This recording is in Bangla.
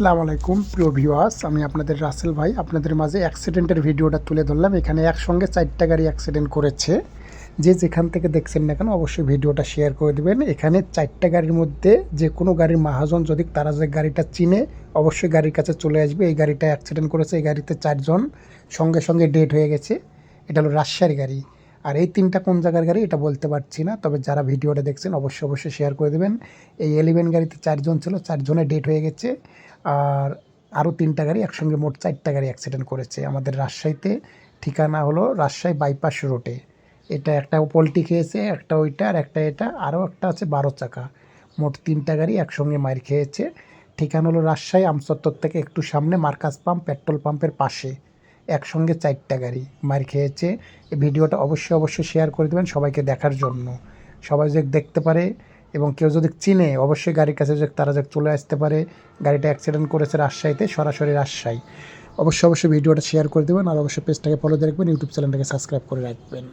আসসালামু আলাইকুম, প্রিয় ভিউয়ার্স। আমি আপনাদের রাসেল ভাই। আপনাদের মাঝে অ্যাক্সিডেন্টের ভিডিওটা তুলে ধরলাম। এখানে একসঙ্গে চারটা গাড়ি অ্যাক্সিডেন্ট করেছে। যে যেখান থেকে দেখছেন না কেন, অবশ্যই ভিডিওটা শেয়ার করে দেবেন। এখানে চারটা গাড়ির মধ্যে যে কোনো গাড়ির মাহাজন যদি তারা যে গাড়িটা চিনে, অবশ্যই গাড়ির কাছে চলে আসবে। এই গাড়িটা অ্যাক্সিডেন্ট করেছে, এই গাড়িতে চারজন। সঙ্গে সঙ্গে ডেট হয়ে গেছে। এটা হলো রাজশাহীর গাড়ি। আর এই তিনটা কোন জায়গার গাড়ি এটা বলতে পারছি না, তবে যারা ভিডিওটা দেখছেন অবশ্যই অবশ্যই শেয়ার করে দেবেন। এই এলিভেন গাড়িতে চারজন ছিল, চারজনের ডেট হয়ে গেছে, আর আরও তিনটা গাড়ি একসঙ্গে মোট চারটা গাড়ি অ্যাক্সিডেন্ট করেছে। আমাদের রাজশাহীতে ঠিকানা হলো রাজশাহী বাইপাস রোডে এটা একটা পোলট্রি খেয়েছে, একটা ওইটা, আর একটা এটা, আরও একটা আছে বারো চাকা। মোট তিনটা গাড়ি একসঙ্গে মার খেয়েছে। ঠিকানা হলো রাজশাহী আমচত্বর থেকে একটু সামনে মার্কাস পাম্প, পেট্রোল পাম্পের পাশে। একসঙ্গে চারটা গাড়ি মার খেয়েছে। এই ভিডিওটা অবশ্যই অবশ্যই শেয়ার করে দেবেন সবাইকে দেখার জন্য। সবাই যে দেখতে পারে এবং কেউ যদি চিনে, অবশ্যই গাড়ির কাছে যে তারা যে চলে আসতে পারে, গাড়িটা অ্যাক্সিডেন্ট করেছে রাজশাহীতে, সরাসরি রাজশাহী। অবশ্যই অবশ্যই ভিডিওটা শেয়ার করে দেবেন আর অবশ্যই পেজটাকে ফলো দিয়ে রাখবেন ইউটিউব চ্যানেলটাকে সাবস্ক্রাইব করে রাখবেন।